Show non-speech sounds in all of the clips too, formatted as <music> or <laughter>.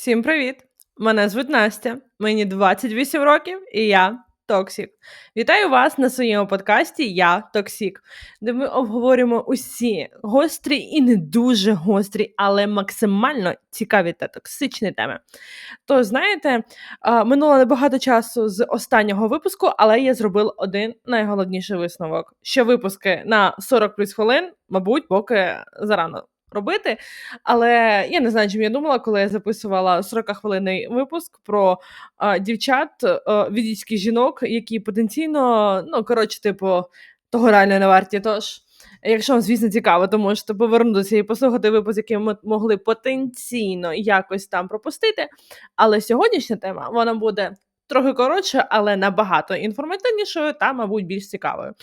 Всім привіт! Мене звуть Настя, мені 28 років, і я Токсік. Вітаю вас на своєму подкасті Я Токсік, де ми обговорюємо усі гострі і не дуже гострі, але максимально цікаві та токсичні теми. То, знаєте, минуло небагато часу з останнього випуску, але я зробила один найголовніший висновок: що випуски на 40 плюс хвилин, мабуть, поки зарано робити. Але я не знаю, чим я думала, коли я записувала 40-хвилинний випуск про а, дівчат, а, відійських жінок, які потенційно, ну коротше, типу, того реально не варті. Тож, якщо вам, звісно, цікаво, то можете повернутися і послухати випуск, який ми могли потенційно якось там пропустити. Але сьогоднішня тема вона буде трохи коротше, але набагато інформативнішою та, мабуть, більш цікавою.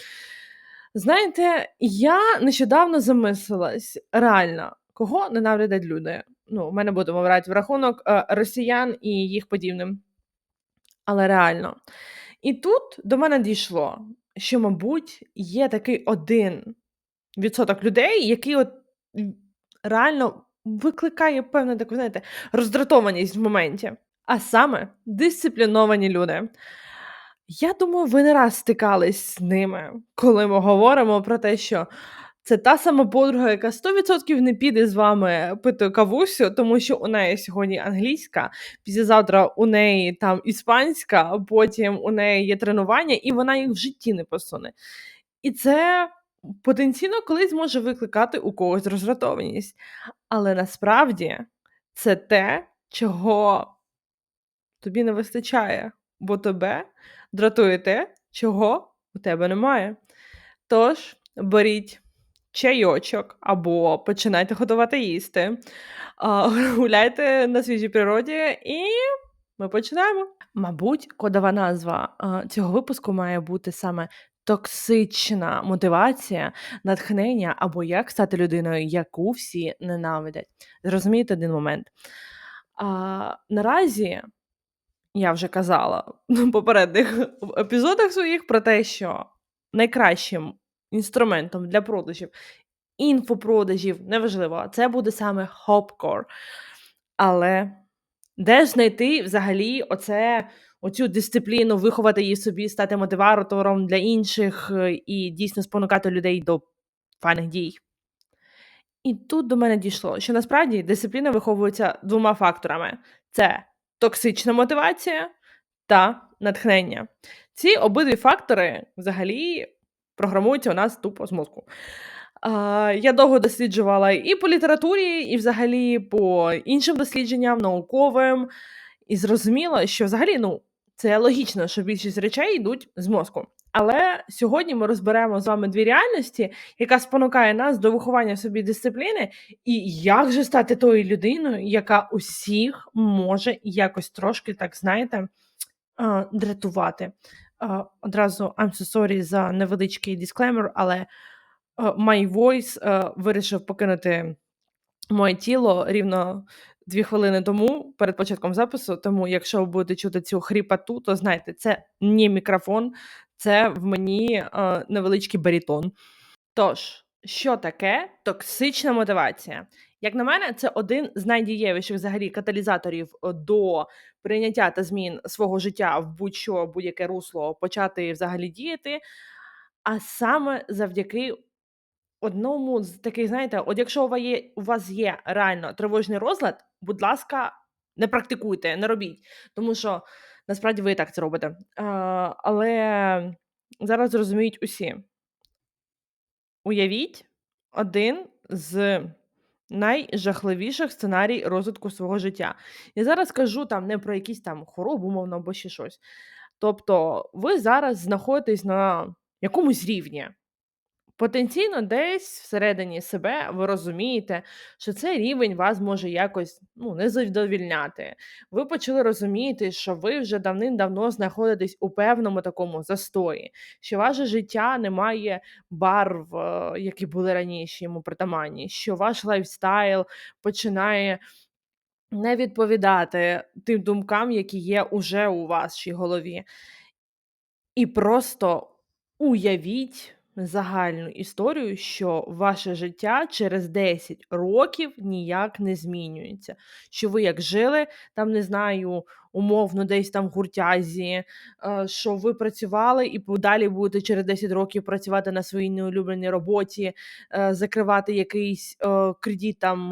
Знаєте, я нещодавно замислилась реально, кого ненавидять люди. Ну, в мене будемо брати в рахунок е, росіян і їх подібним. Але реально. І тут до мене дійшло, що, мабуть, є такий один відсоток людей, який от реально викликає певну таку, знаєте, роздратованість в моменті. А саме дисципліновані люди. Я думаю, ви не раз стикались з ними, коли ми говоримо про те, що це та сама подруга, яка 100% не піде з вами пити кавусю, тому що у неї сьогодні англійська, післязавтра у неї там іспанська, потім у неї є тренування, і вона їх в житті не посуне. І це потенційно колись може викликати у когось роздратованість. Але насправді це те, чого тобі не вистачає, бо тебе дратує те, чого у тебе немає. Тож беріть чайочок або починайте готувати їсти, <laughs> гуляйте на свіжій природі, і ми починаємо. Мабуть, кодова назва цього випуску має бути саме токсична мотивація, натхнення або як стати людиною, яку всі ненавидять. Зрозумієте один момент. А, наразі я вже казала <laughs> в попередніх епізодах своїх про те, що найкращим інструментом для продажів, інфопродажів, неважливо, це буде саме Hopcore. Але де ж знайти взагалі оце, оцю дисципліну, виховати її собі, стати мотиватором для інших е, і дійсно спонукати людей до файних дій? І тут до мене дійшло, що насправді дисципліна виховується двома факторами: це токсична мотивація та натхнення. Ці обидві фактори взагалі програмуються у нас тупо з мозку. Я довго досліджувала і по літературі, і взагалі по іншим дослідженням, науковим, і зрозуміла, що взагалі ну, це логічно, що більшість речей йдуть з мозку. Але сьогодні ми розберемо з вами дві реальності, яка спонукає нас до виховання собі дисципліни, і як же стати тою людиною, яка усіх може якось трошки, так знаєте, дратувати. Одразу I'm so sorry за невеличкий дисклеймер, але my voice вирішив покинути моє тіло рівно дві хвилини тому перед початком запису. Тому, якщо ви будете чути цю хріпату, то знайте, це не мікрофон, це в мені а, невеличкий барітон. Тож, що таке токсична мотивація? Як на мене, це один з найдієвіших взагалі каталізаторів е, до прийняття та змін свого життя в будь-що будь-яке русло почати взагалі діяти. А саме завдяки одному з таких, знаєте, от якщо у вас є, у вас є реально тривожний розлад, будь ласка, не практикуйте, не робіть, тому що насправді ви і так це робите. А, але зараз зрозуміють усі. Уявіть один з найжахливіших сценарій розвитку свого життя. Я зараз кажу там не про якісь там хворобу, мовно, або ще щось. Тобто, ви зараз знаходитесь на якомусь рівні. Потенційно, десь всередині себе ви розумієте, що цей рівень вас може якось ну, не задовільняти. Ви почали розуміти, що ви вже давним-давно знаходитесь у певному такому застої, що ваше життя не має барв, е, які були раніше йому притаманні, що ваш лайфстайл починає не відповідати тим думкам, які є уже у вашій голові. І просто уявіть загальну історію, що ваше життя через 10 років ніяк не змінюється. Що ви як жили, там, не знаю, умовно, десь там в гуртязі, е, що ви працювали і подалі будете через 10 років працювати на своїй неулюбленій роботі, е, закривати якийсь е, кредит, там,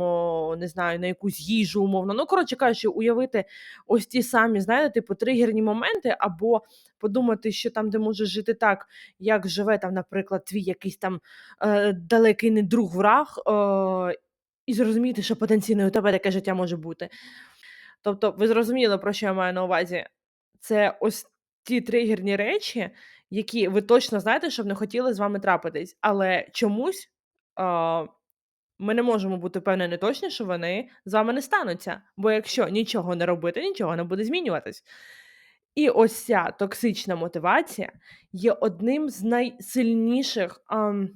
не знаю, на якусь їжу, умовно. Ну, коротше кажучи, уявити ось ті самі, знаєте, типу, тригерні моменти, або подумати, що там, де можеш жити так, як живе там, наприклад, твій якийсь там далекий не друг враг, і зрозуміти, що потенційно у тебе таке життя може бути. Тобто, ви зрозуміли, про що я маю на увазі? Це ось ті тригерні речі, які ви точно знаєте, щоб не хотіли з вами трапитись, але чомусь е, ми не можемо бути впевнені точно, що вони з вами не стануться. Бо якщо нічого не робити, нічого не буде змінюватись. І ось ця токсична мотивація є одним з найсильніших ам,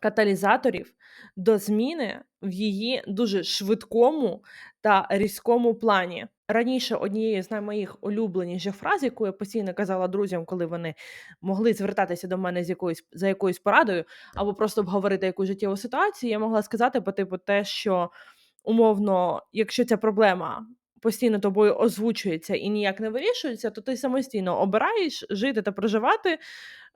каталізаторів до зміни в її дуже швидкому та різкому плані. Раніше однією з моїх улюбленіших фраз, яку я постійно казала друзям, коли вони могли звертатися до мене з якоюсь за якоюсь порадою, або просто обговорити якусь життєву ситуацію, я могла сказати по типу те, що умовно, якщо ця проблема постійно тобою озвучується і ніяк не вирішується, то ти самостійно обираєш жити та проживати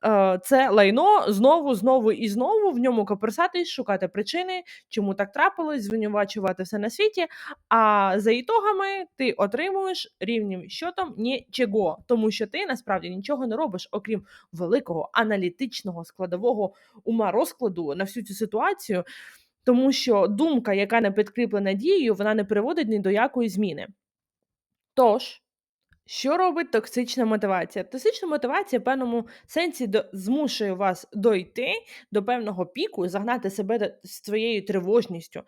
е, це лайно знову, знову і знову в ньому коперсатись, шукати причини, чому так трапилось, звинувачувати все на світі. А за ітогами ти отримуєш рівним щотом нічого, тому що ти насправді нічого не робиш, окрім великого аналітичного складового ума розкладу на всю цю ситуацію. Тому що думка, яка не підкріплена дією, вона не приводить ні до якої зміни. Тож, що робить токсична мотивація? Токсична мотивація в певному сенсі до, змушує вас дойти до певного піку, загнати себе своєю тривожністю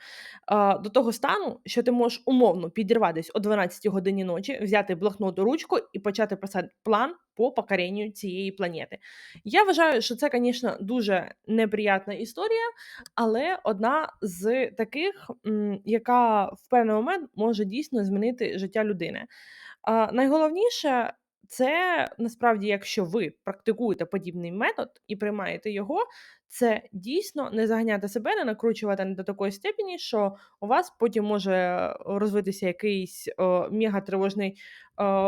а, до того стану, що ти можеш умовно підірватися о 12 годині ночі, взяти блокнот ручку і почати писати план по покоренню цієї планети. Я вважаю, що це, звісно, дуже неприятна історія, але одна з таких, яка в певний момент може дійсно змінити життя людини. Найголовніше це насправді, якщо ви практикуєте подібний метод і приймаєте його, це дійсно не заганяти себе, не накручувати не до такої степені, що у вас потім може розвитися якийсь мегатривожний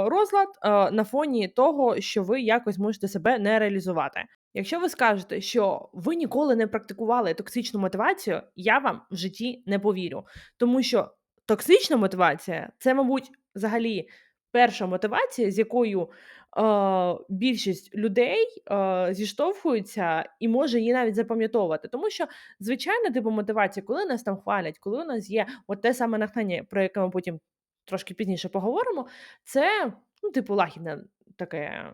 розлад о, на фоні того, що ви якось можете себе не реалізувати. Якщо ви скажете, що ви ніколи не практикували токсичну мотивацію, я вам в житті не повірю, тому що токсична мотивація це, мабуть, взагалі перша мотивація, з якою е, більшість людей е, зіштовхуються і може її навіть запам'ятовувати. Тому що звичайна типу мотивація, коли нас там хвалять, коли у нас є от те саме натхнення, про яке ми потім трошки пізніше поговоримо, це ну, типу лагідне таке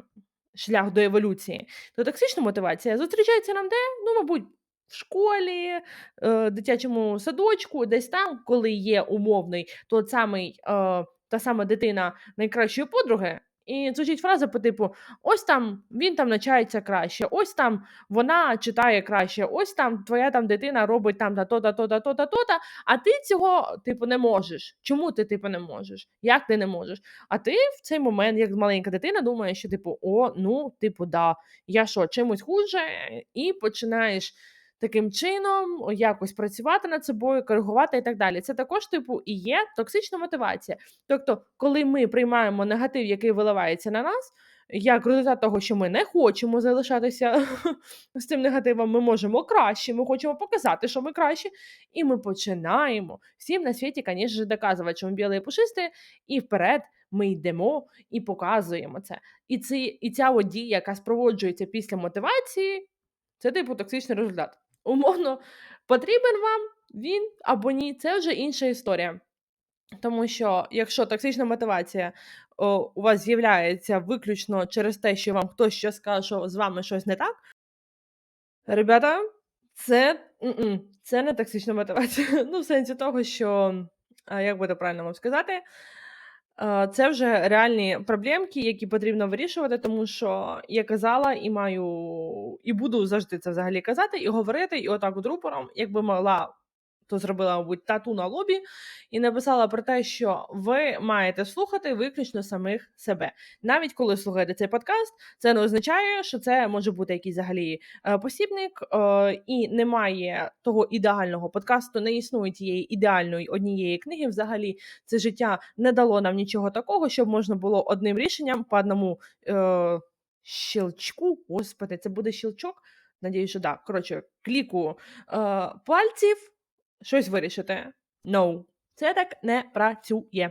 шлях до еволюції. То токсична мотивація зустрічається нам де? Ну, мабуть. В школі, е, дитячому садочку, десь там, коли є умовний той самий е, та сама дитина найкращої подруги, і звучить фраза по типу: ось там він там навчається краще, ось там вона читає краще, ось там твоя там дитина робить там та то-та, то-та, то-та, то-та, а ти цього типу не можеш. Чому ти типу не можеш? Як ти не можеш? А ти в цей момент, як маленька дитина, думаєш, що типу, о, ну, типу, да, я що, чимось хуже, і починаєш таким чином якось працювати над собою, коригувати і так далі. Це також, типу, і є токсична мотивація. Тобто, коли ми приймаємо негатив, який виливається на нас. Як результат того, що ми не хочемо залишатися <laughs> з цим негативом, ми можемо краще, ми хочемо показати, що ми краще, і ми починаємо всім на світі, звісно, доказувати, що ми білі і і вперед ми йдемо і показуємо це. І ці, і ця от дія, яка спроводжується після мотивації, це типу токсичний результат. Умовно, потрібен вам він або ні, це вже інша історія. Тому що, якщо токсична мотивація о, у вас з'являється виключно через те, що вам хтось щось скаже, що з вами щось не так, ребята, це це не токсична мотивація. <laughs> Ну, в сенсі того, що, як буде правильно вам сказати, Це вже реальні проблемки, які потрібно вирішувати, тому що я казала і маю, і буду завжди це взагалі казати, і говорити, і отак от рупором, якби могла то зробила, мабуть, тату на лобі і написала про те, що ви маєте слухати виключно самих себе. Навіть коли слухаєте цей подкаст, це не означає, що це може бути якийсь взагалі е, посібник, е, і немає того ідеального подкасту, не існує тієї ідеальної однієї книги. Взагалі, це життя не дало нам нічого такого, щоб можна було одним рішенням по одному е, щелчку. Господи, це буде щелчок. Надіюсь, що так. Коротше, кліку е, пальців щось вирішити. No. Це так не працює.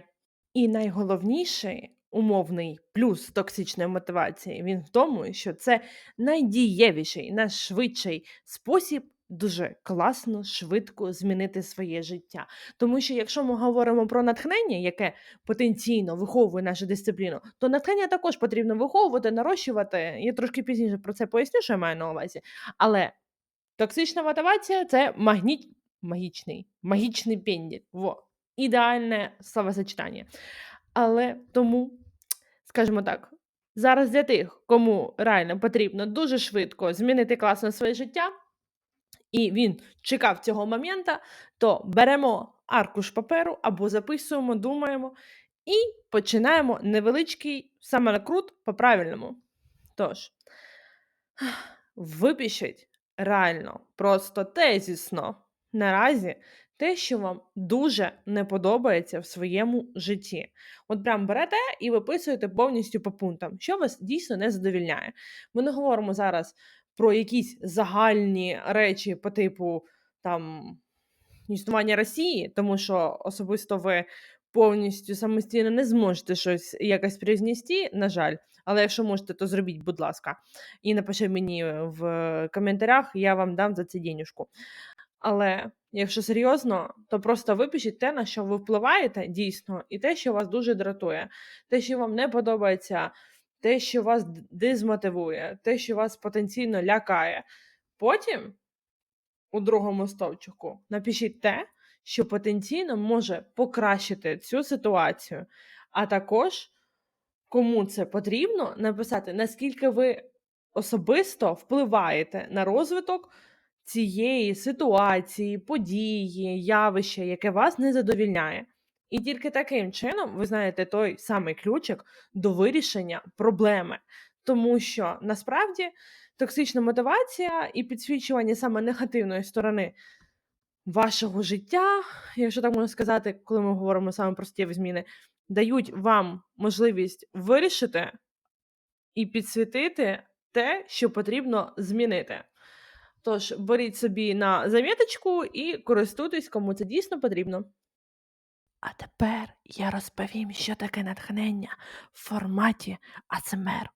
І найголовніший умовний плюс токсичної мотивації він в тому, що це найдієвіший, найшвидший спосіб дуже класно, швидко змінити своє життя. Тому що якщо ми говоримо про натхнення, яке потенційно виховує нашу дисципліну, то натхнення також потрібно виховувати, нарощувати. Я трошки пізніше про це поясню, що я маю на увазі. Але токсична мотивація це магніт, магічний, магічний пенділь. Во. Ідеальне словосочетання. Але тому, скажімо так, зараз для тих, кому реально потрібно дуже швидко змінити класно своє життя, і він чекав цього моменту, то беремо аркуш паперу або записуємо, думаємо і починаємо невеличкий самонакрут по-правильному. Тож, випишіть реально, просто тезісно наразі те, що вам дуже не подобається в своєму житті. От прям берете і виписуєте повністю по пунктам, що вас дійсно не задовільняє. Ми не говоримо зараз про якісь загальні речі по типу там існування Росії, тому що особисто ви повністю самостійно не зможете щось якось признести, на жаль. Але якщо можете, то зробіть, будь ласка, і напишіть мені в коментарях, я вам дам за це денюжку. Але якщо серйозно, то просто випишіть те, на що ви впливаєте дійсно, і те, що вас дуже дратує, те, що вам не подобається, те, що вас д- дезмотивує, те, що вас потенційно лякає. Потім у другому стовпчику напишіть те, що потенційно може покращити цю ситуацію, а також кому це потрібно, написати, наскільки ви особисто впливаєте на розвиток цієї ситуації, події, явища, яке вас не задовільняє. І тільки таким чином ви знаєте той самий ключик до вирішення проблеми. Тому що насправді токсична мотивація і підсвічування саме негативної сторони вашого життя, якщо так можна сказати, коли ми говоримо саме про суттєві зміни, дають вам можливість вирішити і підсвітити те, що потрібно змінити. Тож беріть собі на заміточку і користуйтесь, кому це дійсно потрібно. А тепер я розповім, що таке натхнення в форматі АСМР.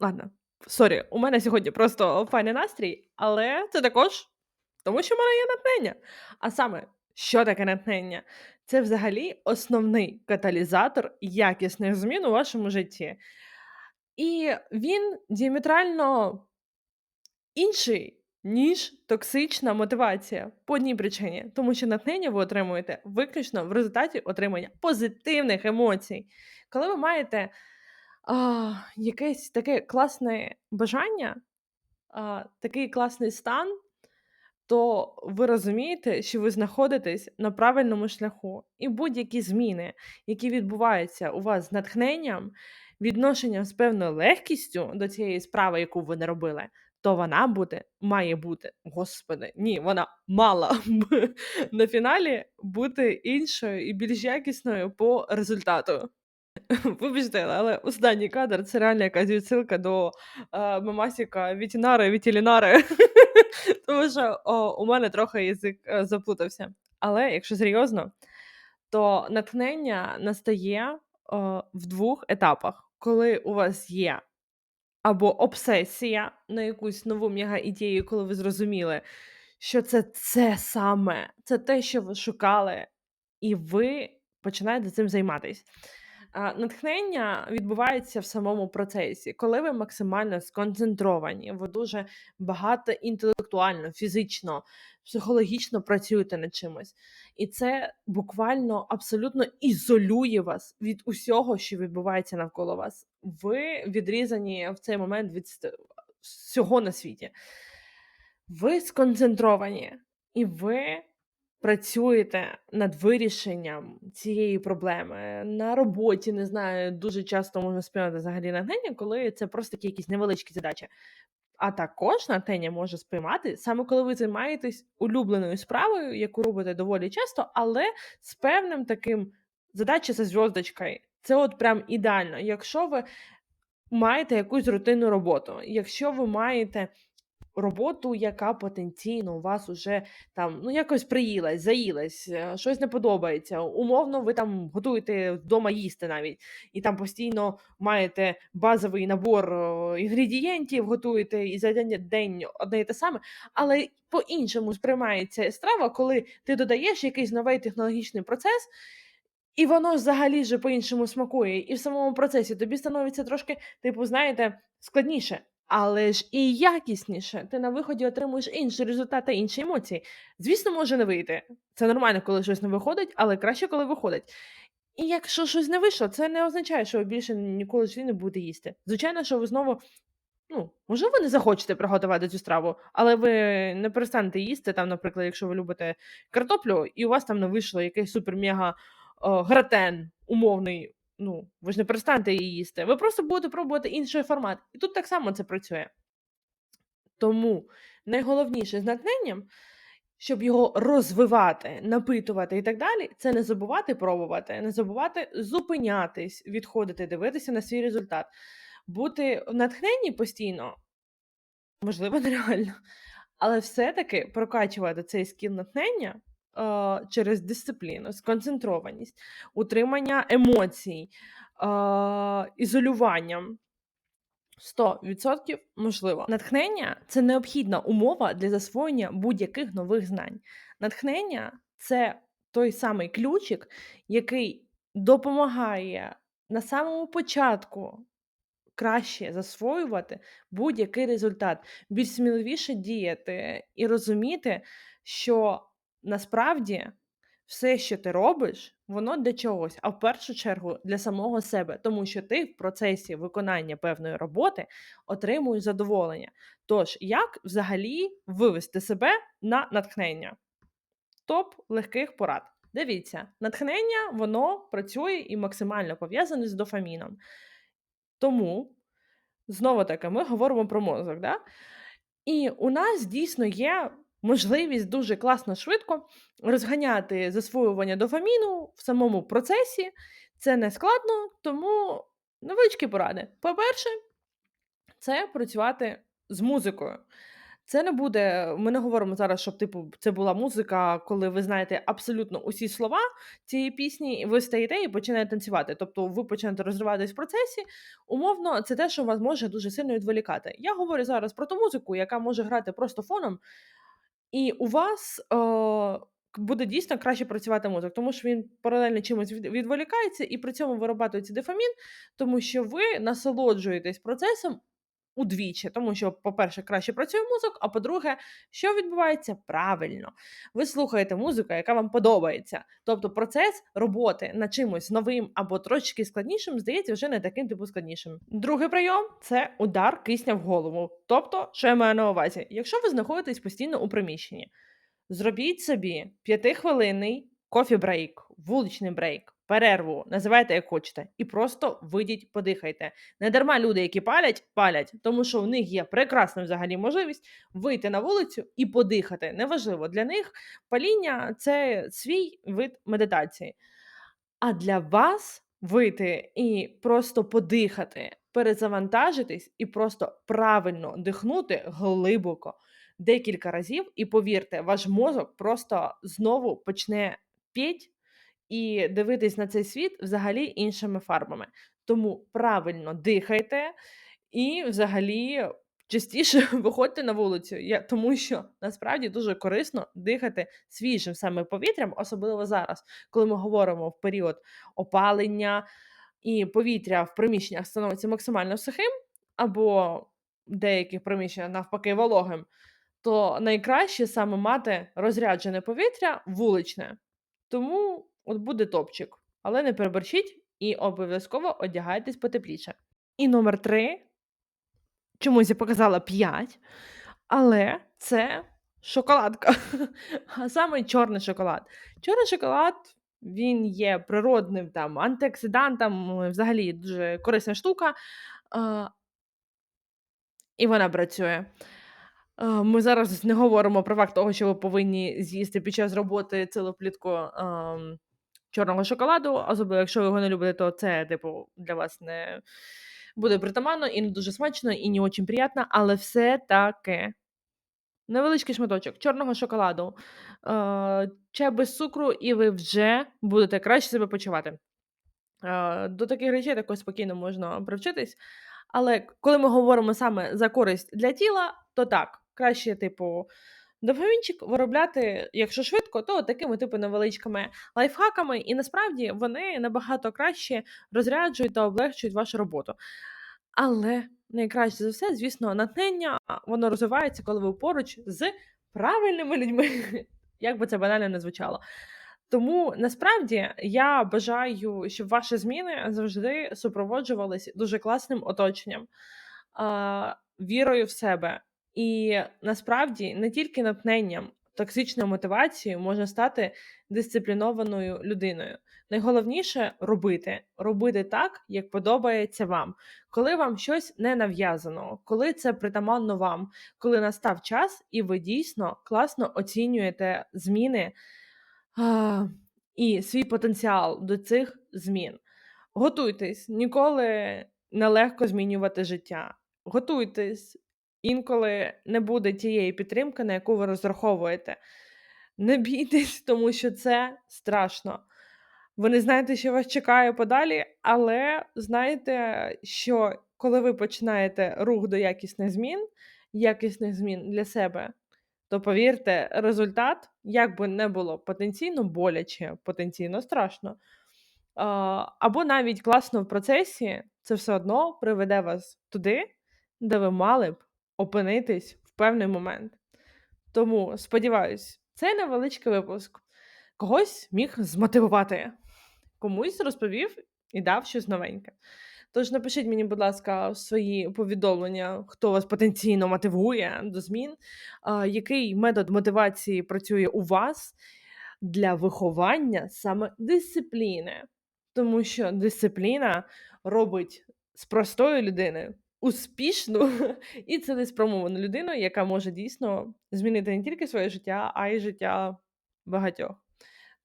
Ладно, сорі, у мене сьогодні просто файний настрій, але це також тому, що в мене є натхнення. А саме, що таке натхнення? Це взагалі основний каталізатор якісних змін у вашому житті. І він діаметрально інший, ніж токсична мотивація по одній причині, тому що натхнення ви отримуєте виключно в результаті отримання позитивних емоцій. Коли ви маєте а, якесь таке класне бажання, а, такий класний стан, то ви розумієте, що ви знаходитесь на правильному шляху. І будь-які зміни, які відбуваються у вас з натхненням, відношенням з певною легкістю до цієї справи, яку ви не робили, то вона буде, має бути, господи, ні, вона мала <laughs> б на фіналі бути іншою і більш якісною по результату. <laughs> Вибачте, але останній кадр це реально якась відсилка до е, мемасіка Вітінари, Вітілінари. <laughs> Тому що о, у мене трохи язик е, заплутався. Але якщо серйозно, то натхнення настає о, в двох етапах, коли у вас є або обсесія на якусь нову мега-ідею, коли ви зрозуміли, що це це саме, це те, що ви шукали, і ви починаєте цим займатися. Натхнення відбувається в самому процесі, коли ви максимально сконцентровані, ви дуже багато інтелектуально, фізично, психологічно працюєте над чимось. І це буквально абсолютно ізолює вас від усього, що відбувається навколо вас. Ви відрізані в цей момент від всього на світі. Ви сконцентровані, і ви працюєте над вирішенням цієї проблеми на роботі, не знаю, дуже часто можна сприймати взагалі натхнення, коли це просто такі якісь невеличкі задачі. А також натхнення може сприймати саме коли ви займаєтесь улюбленою справою, яку робите доволі часто, але з певним таким задача зі зв'язочкою. Це от прям ідеально. Якщо ви маєте якусь рутинну роботу, якщо ви маєте роботу, яка потенційно у вас уже там ну якось приїлась, заїлась, е, щось не подобається. Умовно, ви там готуєте вдома їсти навіть, і там постійно маєте базовий набор е, інгредієнтів, готуєте і за день, одне і те саме, але по-іншому сприймається страва, коли ти додаєш якийсь новий технологічний процес. І воно взагалі же по-іншому смакує, і в самому процесі тобі становиться трошки, типу, знаєте, складніше, але ж і якісніше. Ти на виході отримуєш інші результати, інші емоції. Звісно, може не вийти. Це нормально, коли щось не виходить, але краще, коли виходить. І якщо щось не вийшло, це не означає, що ви більше ніколи в не будете їсти. Звичайно, що ви знову, ну, можливо, не захочете приготувати цю страву, але ви не перестанете їсти, там, наприклад, якщо ви любите картоплю, і у вас там не вийшло якийсь супер-мега о, гратен умовний. Ну, ви ж не перестанете її їсти. Ви просто будете пробувати інший формат. І тут так само це працює. Тому найголовніше з натхненням, щоб його розвивати, напитувати і так далі, це не забувати пробувати, не забувати зупинятись, відходити, дивитися на свій результат. Бути в натхненні постійно, можливо, нереально. Але все-таки прокачувати цей скіл натхнення через дисципліну, сконцентрованість, утримання емоцій, ізолюванням. 100% можливо. Натхнення це необхідна умова для засвоєння будь-яких нових знань. Натхнення це той самий ключик, який допомагає на самому початку краще засвоювати будь-який результат, більш сміливіше діяти і розуміти, що насправді все, що ти робиш, воно для чогось, а в першу чергу для самого себе, тому що ти в процесі виконання певної роботи отримуєш задоволення. Тож, як взагалі вивести себе на натхнення? Топ легких порад. Дивіться, натхнення воно працює і максимально пов'язане з дофаміном. Тому, знову таки, ми говоримо про мозок. Да? І у нас дійсно є можливість дуже класно швидко розганяти засвоювання дофаміну в самому процесі. Це не складно, тому невеличкі поради. По-перше, це працювати з музикою. Це не буде. Ми не говоримо зараз, щоб типу це була музика, коли ви знаєте абсолютно усі слова цієї пісні, і ви стаєте і починаєте танцювати. Тобто ви почнете розриватись в процесі. Умовно, це те, що вас може дуже сильно відволікати. Я говорю зараз про ту музику, яка може грати просто фоном, і у вас е, буде дійсно краще працювати мозок, тому що він паралельно чимось від- відволікається і при цьому виробляється дофамін, тому що ви насолоджуєтесь процесом удвічі, тому що, по-перше, краще працює мозок, а по-друге, що відбувається правильно. Ви слухаєте музику, яка вам подобається. Тобто процес роботи над чимось новим або трошки складнішим здається вже не таким типу складнішим. Другий прийом це удар кисня в голову. Тобто, що я маю на увазі, якщо ви знаходитесь постійно у приміщенні, зробіть собі п'ятихвилинний кофі-брейк, вуличний брейк. Перерву, називайте як хочете, і просто вийдіть, подихайте. Не дарма люди, які палять, палять, тому що в них є прекрасна взагалі можливість вийти на вулицю і подихати. Неважливо для них паління це свій вид медитації. А для вас вийти і просто подихати, перезавантажитись і просто правильно дихнути глибоко декілька разів, і повірте, ваш мозок просто знову почне піть і дивитись на цей світ взагалі іншими фарбами. Тому правильно дихайте і взагалі частіше <laughs> виходьте на вулицю, я, тому що насправді дуже корисно дихати свіжим саме повітрям, особливо зараз, коли ми говоримо в період опалення і повітря в приміщеннях становиться максимально сухим, або деяких приміщеннях навпаки вологим, то найкраще саме мати розряджене повітря вуличне. Тому от буде топчик. Але не переборщіть і обов'язково одягайтесь потепліше. І номер три. Чомусь я показала 5, але це шоколадка, <laughs> а саме чорний шоколад. Чорний шоколад він є природним там антиоксидантом, е, взагалі дуже корисна штука. І вона працює. Ми зараз не говоримо про факт того, що ви повинні з'їсти під час роботи цілу плітку, чорного шоколаду, особливо якщо ви його не любите, то це, типу, для вас не буде притаманно і не дуже смачно, і не очень приємно, але все-таки невеличкий шматочок чорного шоколаду, чай без цукру, і ви вже будете краще себе почувати. До таких речей також спокійно можна привчитись. Але коли ми говоримо саме за користь для тіла, то так, краще, типу, дофамінчик виробляти, якщо швидко, то такими типу невеличкими лайфхаками, і насправді вони набагато краще розряджують та облегчують вашу роботу. Але найкраще за все, звісно, натхнення воно розвивається, коли ви поруч з правильними людьми, <laughs> як би це банально не звучало. Тому насправді я бажаю, щоб ваші зміни завжди супроводжувались дуже класним оточенням, вірою в себе. І насправді не тільки натхненням, токсичною мотивацією можна стати дисциплінованою людиною. Найголовніше робити робити так, як подобається вам, коли вам щось не нав'язано, коли це притаманно вам, коли настав час, і ви дійсно класно оцінюєте зміни а, і свій потенціал до цих змін. Готуйтесь, ніколи нелегко змінювати життя. Готуйтесь, інколи не буде тієї підтримки, на яку ви розраховуєте. Не бійтесь, тому що це страшно. Ви не знаєте, що вас чекає подалі, але знаєте, що коли ви починаєте рух до якісних змін, якісних змін для себе, то повірте, результат, як би не було потенційно боляче, потенційно страшно, або навіть класно в процесі, це все одно приведе вас туди, де ви мали б опинитись в певний момент. Тому сподіваюсь, цей невеличкий випуск когось міг змотивувати, комусь розповів і дав щось новеньке. Тож напишіть мені, будь ласка, свої повідомлення, хто вас потенційно мотивує до змін, який метод мотивації працює у вас для виховання саме дисципліни. Тому що дисципліна робить з простої людини успішну <laughs> і цілеспрямовану людину, яка може дійсно змінити не тільки своє життя, а й життя багатьох.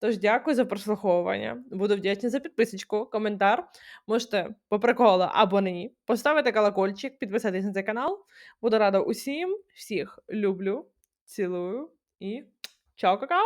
Тож дякую за прослуховування. Буду вдячна за підписочку, коментар. Можете по приколу або ні. Поставити колокольчик, підписатись на цей канал. Буду рада усім, всіх люблю, цілую і чао, какао!